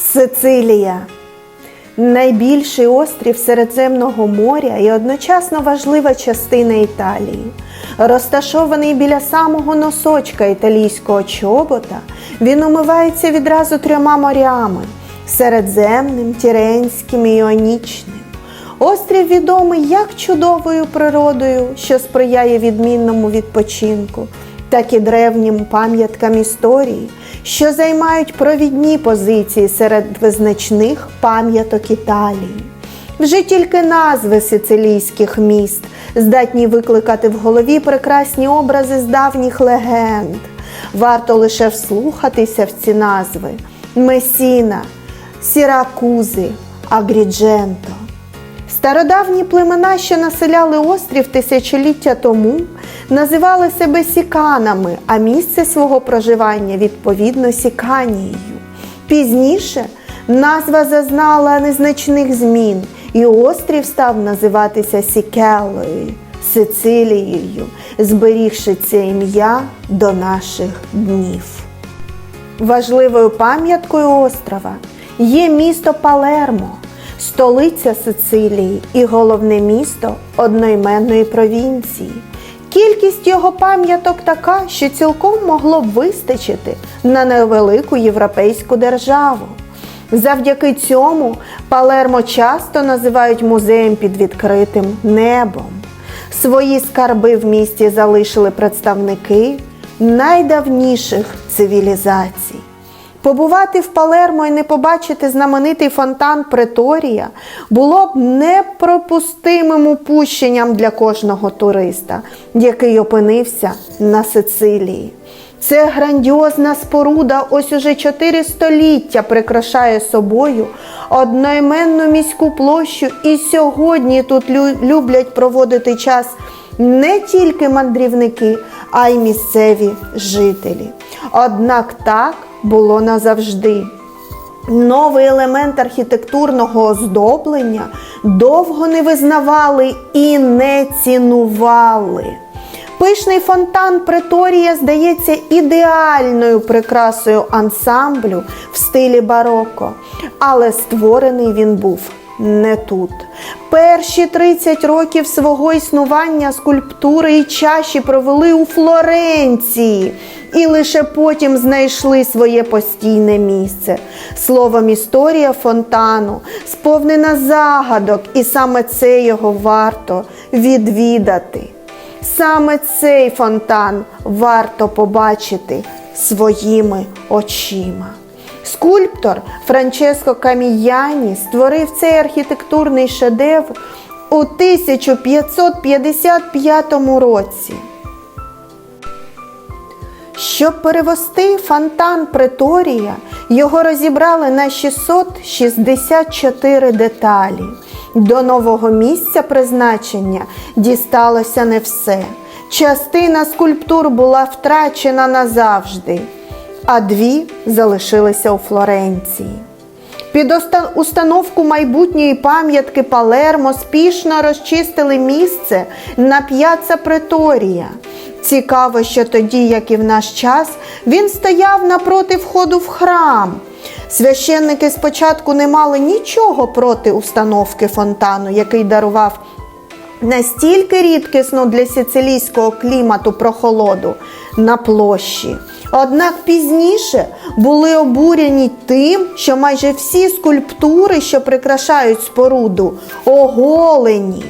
Сицилія найбільший острів Середземного моря і одночасно важлива частина Італії. Розташований біля самого носочка італійського чобота, він умивається відразу трьома морями Середземним, Тіренським і Іонічним. Острів відомий як чудовою природою, що сприяє відмінному відпочинку, так і древнім пам'яткам історії, що займають провідні позиції серед визначних пам'яток Італії. Вже тільки назви сицилійських міст здатні викликати в голові прекрасні образи з давніх легенд. Варто лише вслухатися в ці назви: Месіна, Сіракузи, Агрідженто. Стародавні племена, що населяли острів тисячоліття тому, називали себе сіканами, а місце свого проживання відповідно Сіканією. Пізніше назва зазнала незначних змін, і острів став називатися Сікелою, Сицилією, зберігши це ім'я до наших днів. Важливою пам'яткою острова є місто Палермо, столиця Сицилії і головне місто одноіменної провінції. Кількість його пам'яток така, що цілком могло б вистачити на невелику європейську державу. Завдяки цьому Палермо часто називають музеєм під відкритим небом. Свої скарби в місті залишили представники найдавніших цивілізацій. Побувати в Палермо і не побачити знаменитий фонтан Преторія було б непропустимим упущенням для кожного туриста, який опинився на Сицилії. Це грандіозна споруда, ось уже чотири століття прикрашає собою одноіменну міську площу, і сьогодні тут люблять проводити час не тільки мандрівники, а й місцеві жителі. Однак так було назавжди. Новий елемент архітектурного оздоблення довго не визнавали і не цінували. Пишний фонтан Преторія здається ідеальною прикрасою ансамблю в стилі бароко, але створений він був не тут. Перші 30 років свого існування скульптури і чаші провели у Флоренції і лише потім знайшли своє постійне місце. Словом, історія фонтану сповнена загадок, і саме це його варто відвідати. Саме цей фонтан варто побачити своїми очима. Скульптор Франческо Каміяні створив цей архітектурний шедевр у 1555 році. Щоб перевести фонтан Преторія, його розібрали на 664 деталі. До нового місця призначення дісталося не все. Частина скульптур була втрачена назавжди, а дві залишилися у Флоренції. Під установку майбутньої пам'ятки Палермо спішно розчистили місце на п'яца Преторія. Цікаво, що тоді, як і в наш час, він стояв напроти входу в храм. Священники спочатку не мали нічого проти установки фонтану, який дарував настільки рідкісну для сицилійського клімату прохолоду на площі. Однак пізніше були обурені тим, що майже всі скульптури, що прикрашають споруду, оголені.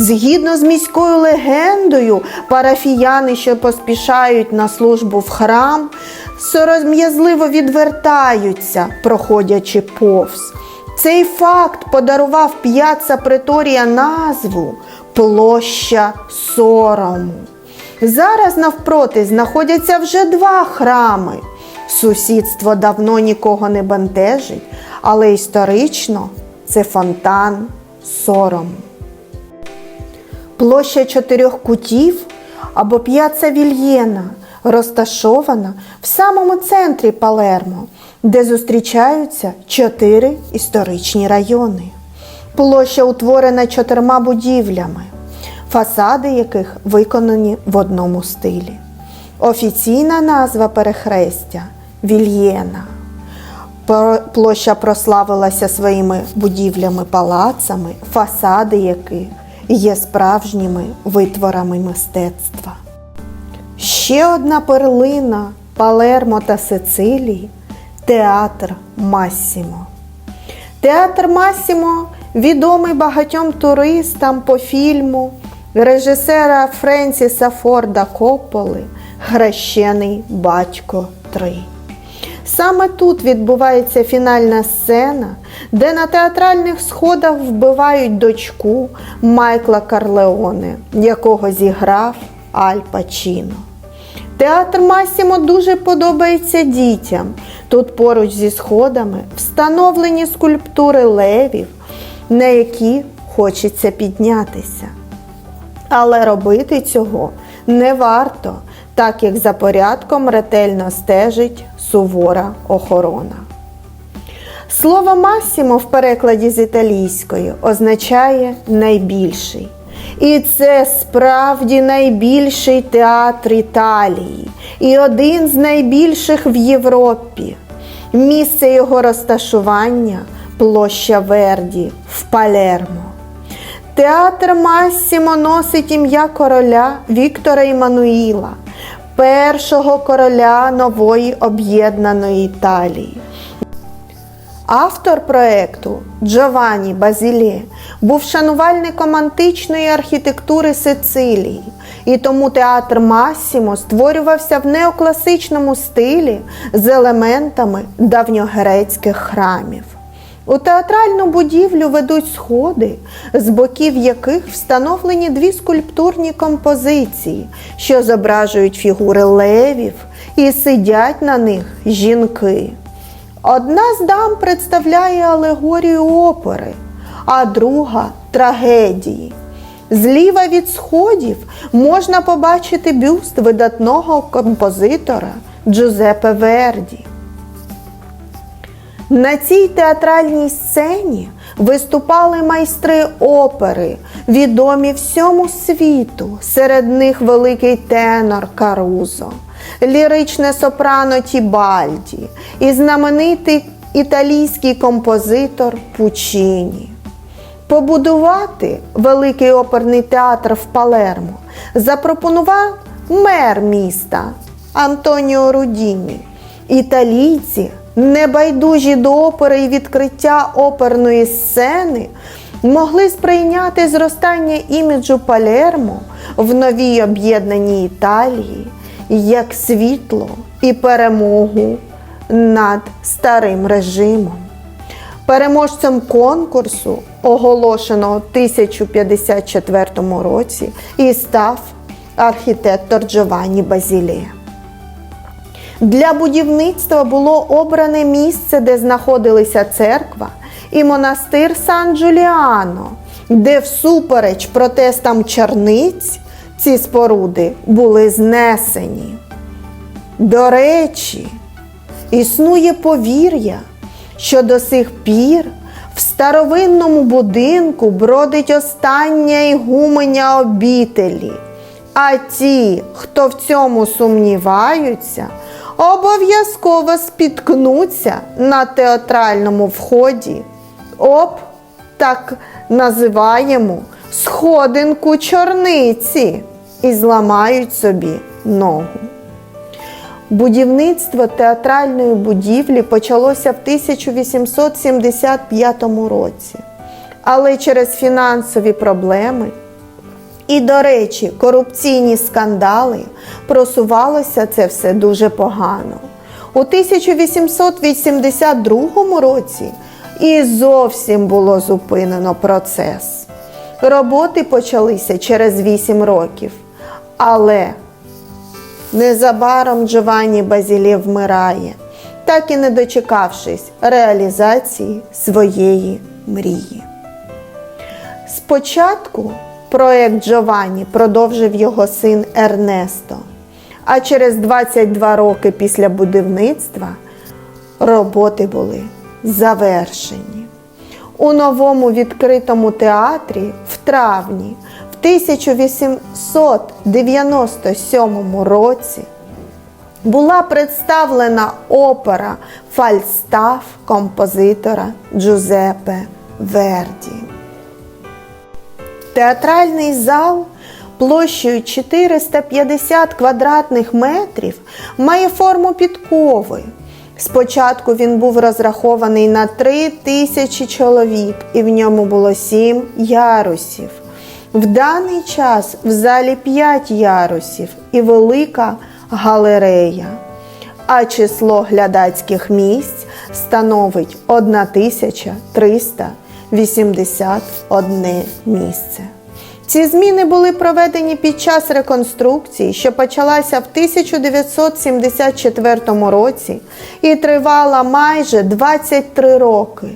Згідно з міською легендою, парафіяни, що поспішають на службу в храм, сором'язливо відвертаються, проходячи повз. Цей факт подарував п'яца Преторія назву Площа сорому. Зараз навпроти знаходяться вже два храми. Сусідство давно нікого не бентежить, але історично це фонтан сорому. Площа чотирьох кутів або п'яца Вільєна розташована в самому центрі Палермо, де зустрічаються чотири історичні райони. Площа утворена чотирма будівлями, фасади яких виконані в одному стилі. Офіційна назва перехрестя Вільєна. Площа прославилася своїми будівлями, палацами, фасади яких є справжніми витворами мистецтва. Ще одна перлина Палермо та Сицилії театр Массімо. Театр Массімо відомий багатьом туристам по фільму режисера Френсіса Форда Копполи Хрещений батько 3. Саме тут відбувається фінальна сцена, де на театральних сходах вбивають дочку Майкла Карлеоне, якого зіграв Аль Пачіно. Театр Масімо дуже подобається дітям. Тут поруч зі сходами встановлені скульптури левів, на які хочеться піднятися. Але робити цього не варто, так як за порядком ретельно стежить сувора охорона. Слово Масімо в перекладі з італійської означає найбільший. І це справді найбільший театр Італії і один з найбільших в Європі. Місце його розташування площа Верді в Палермо. Театр Массімо носить ім'я короля Віктора Іммануїла, першого короля нової об'єднаної Італії. Автор проекту Джованні Базілє був шанувальником античної архітектури Сицилії, і тому театр Массімо створювався в неокласичному стилі з елементами давньогрецьких храмів. У театральну будівлю ведуть сходи, з боків яких встановлені дві скульптурні композиції, що зображують фігури левів, і сидять на них жінки. Одна з дам представляє алегорію опери, а друга трагедії. Зліва від сходів можна побачити бюст видатного композитора Джузеппе Верді. На цій театральній сцені виступали майстри опери, відомі всьому світу, серед них великий тенор Карузо, ліричне сопрано Тібальді і знаменитий італійський композитор Пучіні. Побудувати великий оперний театр в Палермо запропонував мер міста Антоніо Рудіні. Італійці, небайдужі до опери і відкриття оперної сцени, могли сприйняти зростання іміджу Палермо в новій об'єднаній Італії як світло і перемогу над старим режимом. Переможцем конкурсу, оголошеного в 1054 році, і став архітектор Джованні Базілє. Для будівництва було обране місце, де знаходилися церква і монастир Сан Джуліано, де всупереч протестам черниць ці споруди були знесені. До речі, існує повір'я, що до сих пір в старовинному будинку бродить остання ігуменя обітелі. А ті, хто в цьому сумніваються, обов'язково спіткнуться на театральному вході об так називаємо сходинку чорниці і зламають собі ногу. Будівництво театральної будівлі почалося в 1875 році, але через фінансові проблеми і, до речі, корупційні скандали просувалося це все дуже погано. У 1882 році і зовсім було зупинено процес. Роботи почалися через 8 років, але Незабаром Джованні Базілє вмирає, так і не дочекавшись реалізації своєї мрії. Спочатку проект Джованні продовжив його син Ернесто, а через 22 роки після будівництва роботи були завершені. У новому відкритому театрі в травні в 1897 році була представлена опера Фальстаф композитора Джузеппе Верді. Театральний зал площею 450 квадратних метрів має форму підкови. Спочатку він був розрахований на 3 тисячі чоловік, і в ньому було 7 ярусів. В даний час в залі 5 ярусів і велика галерея, а число глядацьких місць становить 1381 місце. Ці зміни були проведені під час реконструкції, що почалася в 1974 році і тривала майже 23 роки.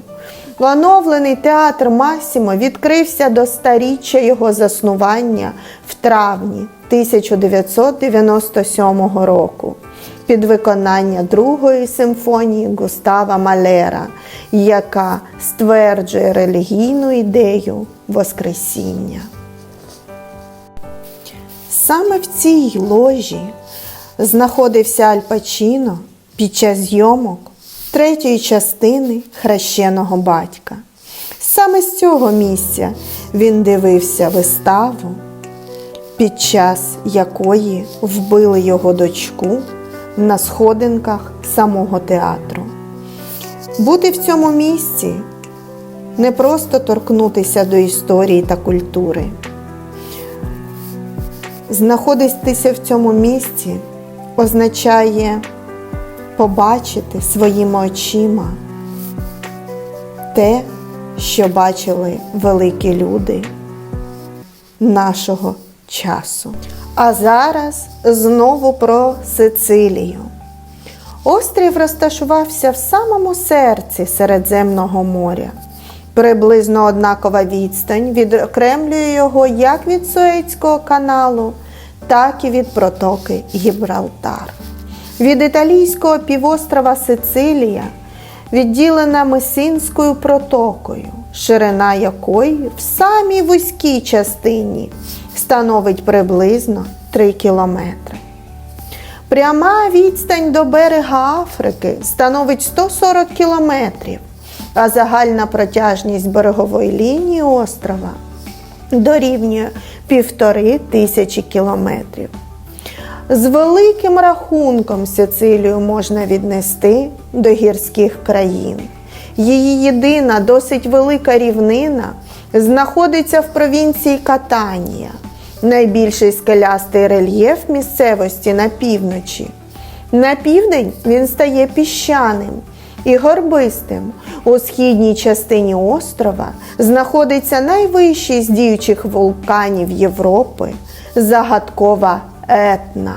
Оновлений театр Масімо відкрився до старіччя його заснування в травні 1997 року під виконання Другої симфонії Густава Малера, яка стверджує релігійну ідею Воскресіння. Саме в цій ложі знаходився Аль Пачіно під час зйомок третьої частини хрещеного батька. Саме з цього місця він дивився виставу, під час якої вбили його дочку на сходинках самого театру. Бути в цьому місці не просто торкнутися до історії та культури. Знаходитися в цьому місці означає побачити своїми очима те, що бачили великі люди нашого часу. А зараз знову про Сицилію. Острів розташувався в самому серці Середземного моря. Приблизно однакова відстань відокремлює його як від Суецького каналу, так і від протоки Гібралтар. Від італійського півострова Сицилія відділена Месинською протокою, ширина якої в самій вузькій частині становить приблизно 3 кілометри. Пряма відстань до берега Африки становить 140 кілометрів, а загальна протяжність берегової лінії острова дорівнює півтори тисячі кілометрів. З великим рахунком Сицилію можна віднести до гірських країн. Її єдина досить велика рівнина знаходиться в провінції Катанія, найбільший скелястий рельєф місцевості на півночі. На південь він стає піщаним і горбистим. У східній частині острова знаходиться найвищий з діючих вулканів Європи загадкова етна.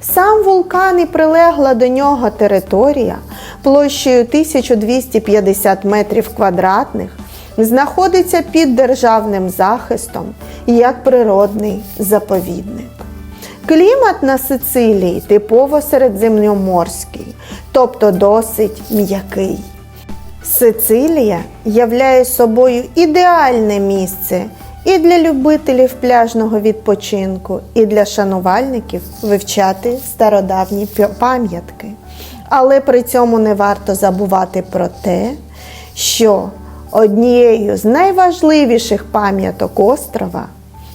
Сам вулкан і прилегла до нього територія площею 1250 метрів квадратних знаходиться під державним захистом як природний заповідник. Клімат на Сицилії типово середземноморський, тобто досить м'який. Сицилія являє собою ідеальне місце і для любителів пляжного відпочинку, і для шанувальників вивчати стародавні пам'ятки. Але при цьому не варто забувати про те, що однією з найважливіших пам'яток острова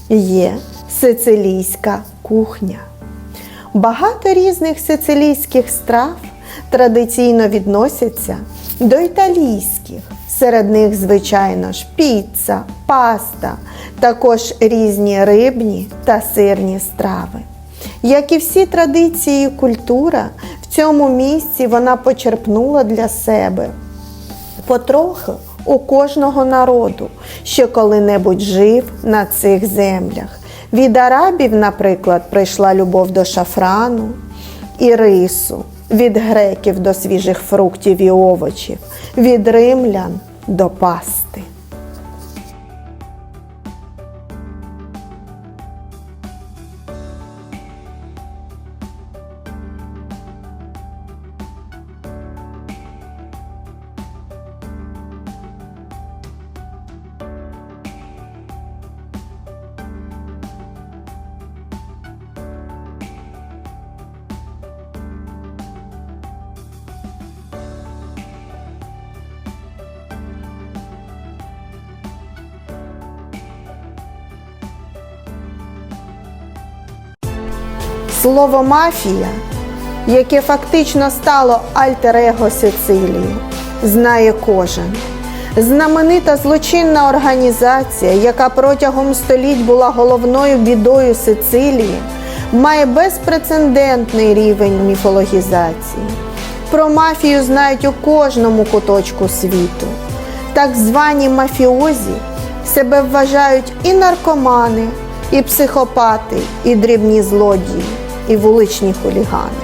є сицилійська кухня. Багато різних сицилійських страв традиційно відносяться до італійських. Серед них, звичайно ж, піца, паста, також різні рибні та сирні страви. Як і всі традиції культура, в цьому місці вона почерпнула для себе потрохи у кожного народу, що коли-небудь жив на цих землях. Від арабів, наприклад, прийшла любов до шафрану і рису, від греків до свіжих фруктів і овочів, від римлян до пасти. Слово мафія, яке фактично стало альтер-его Сицилії, знає кожен. Знаменита злочинна організація, яка протягом століть була головною бідою Сицилії, має безпрецедентний рівень міфологізації. Про мафію знають у кожному куточку світу. Так звані мафіозі себе вважають і наркомани, і психопати, і дрібні злодії, і вуличні хулігани.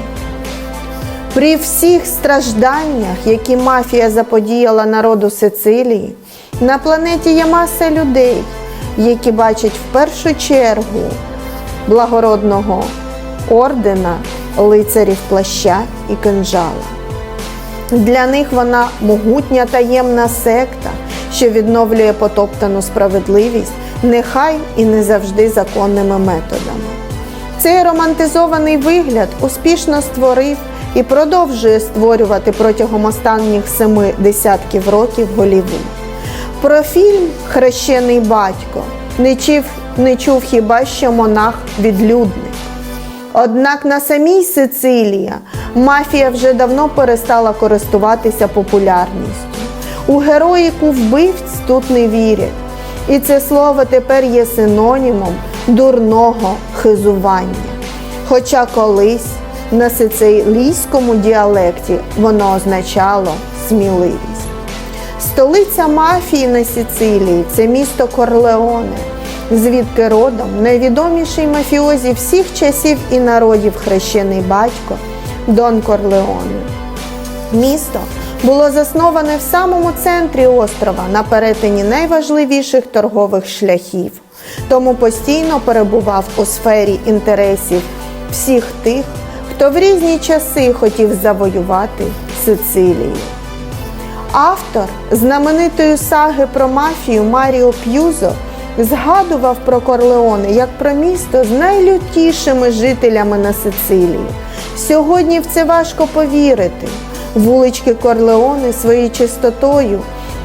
При всіх стражданнях, які мафія заподіяла народу Сицилії, на планеті є маса людей, які бачать в першу чергу благородного ордена лицарів плаща і кинжала. Для них вона могутня таємна секта, що відновлює потоптану справедливість, нехай і не завжди законними методами. Цей романтизований вигляд успішно створив і продовжує створювати протягом останніх семи десятків років Голівуд. Про фільм Хрещений батько не чув, не чув хіба що монах відлюдник. Однак на самій Сицилії мафія вже давно перестала користуватися популярністю. У героїку вбивць тут не вірять. І це слово тепер є синонімом дурного хизування. Хоча колись на сицилійському діалекті воно означало сміливість. Столиця мафії на Сицилії це місто Корлеоне, звідки родом найвідоміший мафіозі всіх часів і народів хрещений батько Дон Корлеоне. Місто було засноване в самому центрі острова на перетині найважливіших торгових шляхів, тому постійно перебував у сфері інтересів всіх тих, хто в різні часи хотів завоювати Сицилію. Автор знаменитої саги про мафію Маріо П'юзо згадував про Корлеоне як про місто з найлютішими жителями на Сицилії. Сьогодні в це важко повірити. Вулички Корлеоне своєю чистотою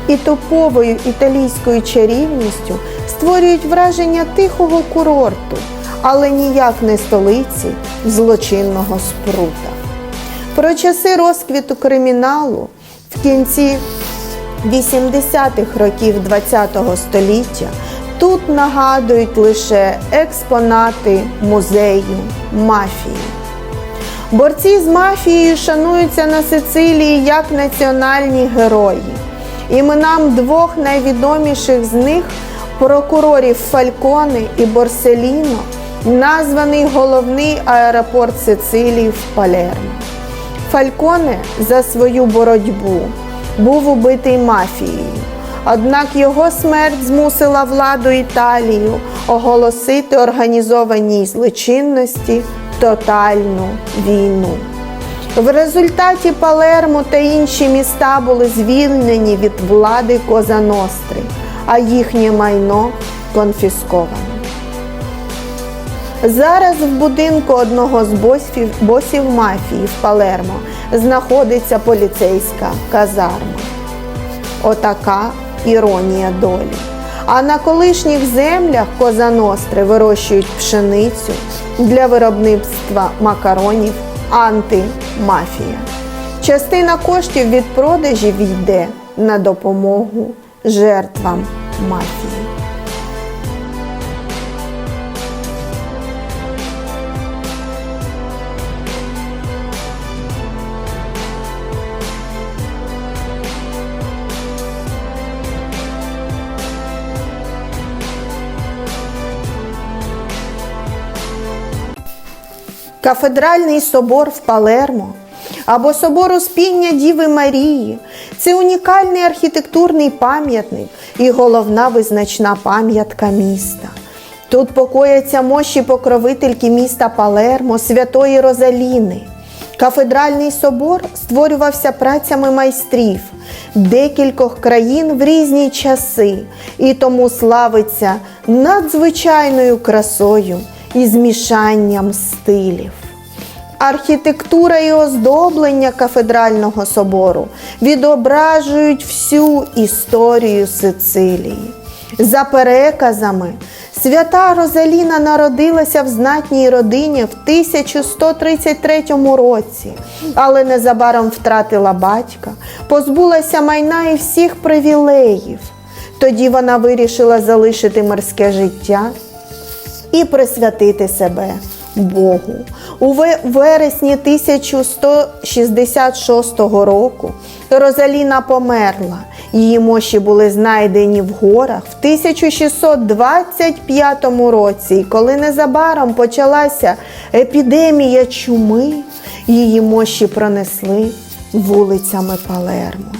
і топовою італійською чарівністю створюють враження тихого курорту, але ніяк не столиці злочинного спрута. Про часи розквіту криміналу в кінці 80-х років ХХ століття тут нагадують лише експонати музею мафії. Борці з мафією шануються на Сицилії як національні герої. Іменам двох найвідоміших з них прокурорів Фальконе і Борселіно названий головний аеропорт Сицилії в Палермо. Фальконе за свою боротьбу був убитий мафією. Однак його смерть змусила владу Італію оголосити організованій злочинності тотальну війну. В результаті Палермо та інші міста були звільнені від влади Коза Ностри, а їхнє майно конфісковано. Зараз в будинку одного з босів, босів мафії в Палермо знаходиться поліцейська казарма. Отака іронія долі. А на колишніх землях Коза Ностри вирощують пшеницю для виробництва макаронів антимафія. Частина коштів від продажів йде на допомогу жертвам мафії. Кафедральний собор в Палермо або собор Успіння Діви Марії це унікальний архітектурний пам'ятник і головна визначна пам'ятка міста. Тут покояться мощі покровительки міста Палермо, святої Розаліни. Кафедральний собор створювався працями майстрів декількох країн в різні часи і тому славиться надзвичайною красою і змішанням стилів. Архітектура і оздоблення кафедрального собору відображують всю історію Сицилії. За переказами, Свята Розаліна народилася в знатній родині в 1133 році, але незабаром втратила батька, позбулася майна і всіх привілеїв. Тоді вона вирішила залишити мирське життя і присвятити себе Богу. У вересні 1166 року Розаліна померла. Її мощі були знайдені в горах в 1625 році, коли незабаром почалася епідемія чуми, її мощі пронесли вулицями Палермо.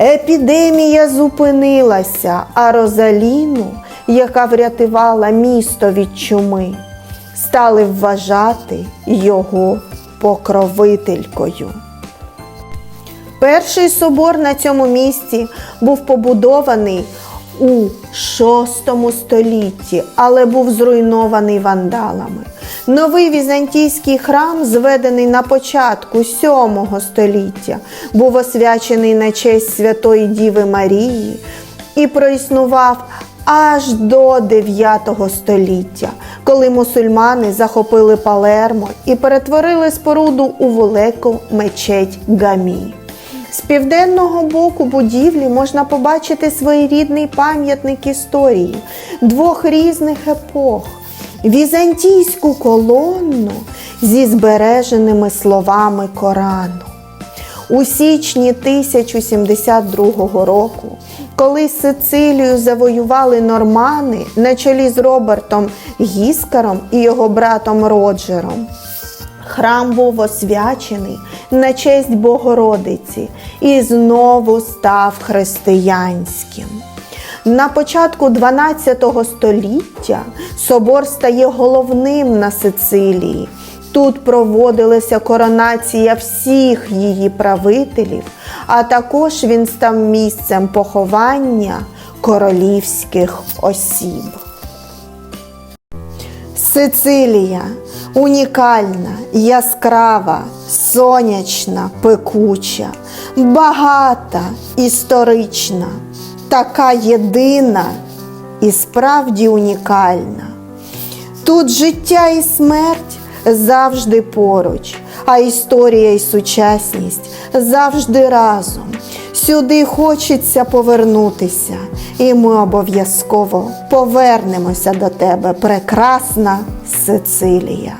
Епідемія зупинилася, а Розаліну, яка врятувала місто від чуми, стали вважати його покровителькою. Перший собор на цьому місці був побудований у VI столітті, але був зруйнований вандалами. Новий візантійський храм, зведений на початку VII століття, був освячений на честь Святої Діви Марії і проіснував аж до 9 століття, коли мусульмани захопили Палермо і перетворили споруду у велику мечеть Гамі. З південного боку будівлі можна побачити своєрідний пам'ятник історії двох різних епох. Візантійську колонну зі збереженими словами Корану. У січні 1072 року, коли Сицилію завоювали нормани на чолі з Робертом Гіскаром і його братом Роджером, Храм був освячений на честь Богородиці і знову став християнським. На початку 12 століття собор стає головним на Сицилії. Тут проводилася коронація всіх її правителів, а також він став місцем поховання королівських осіб. Сицилія унікальна, яскрава, сонячна, пекуча, багата, історична, така єдина і справді унікальна. Тут життя і смерть завжди поруч, а історія і сучасність завжди разом. Сюди хочеться повернутися, і ми обов'язково повернемося до тебе, прекрасна Сицилія.